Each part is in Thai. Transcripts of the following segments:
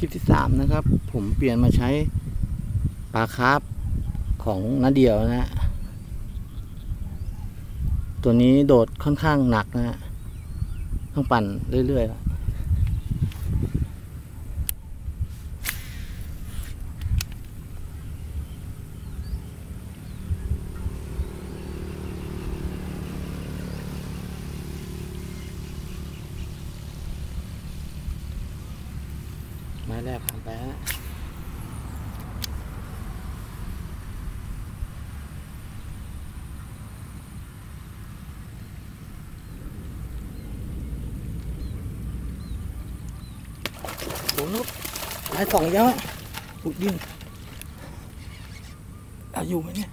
คลิปที่สามนะครับ ผมเปลี่ยนมาใช้ปลาคาร์ฟของนาเดียวนะฮะตัวนี้โดดค่อนข้างหนักนะฮะต้องปั่นเรื่อยๆ máy đẹp hàng bé bốn bụi điên. À dù nhé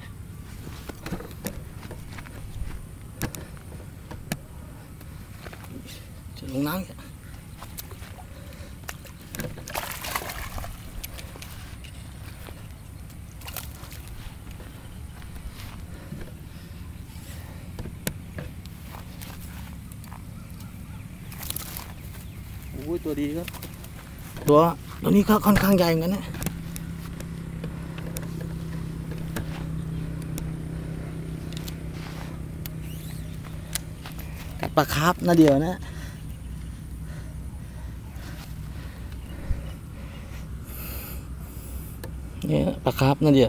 trời nắng vậy. อ้ยตัวดีครับ ตัวตัวนี้ก็ค่อนข้างใหญ่เหมือนกันนะกัดปลาคาร์ฟนะเดียวนะเนี่ยปลาคาร์ฟนะเดียว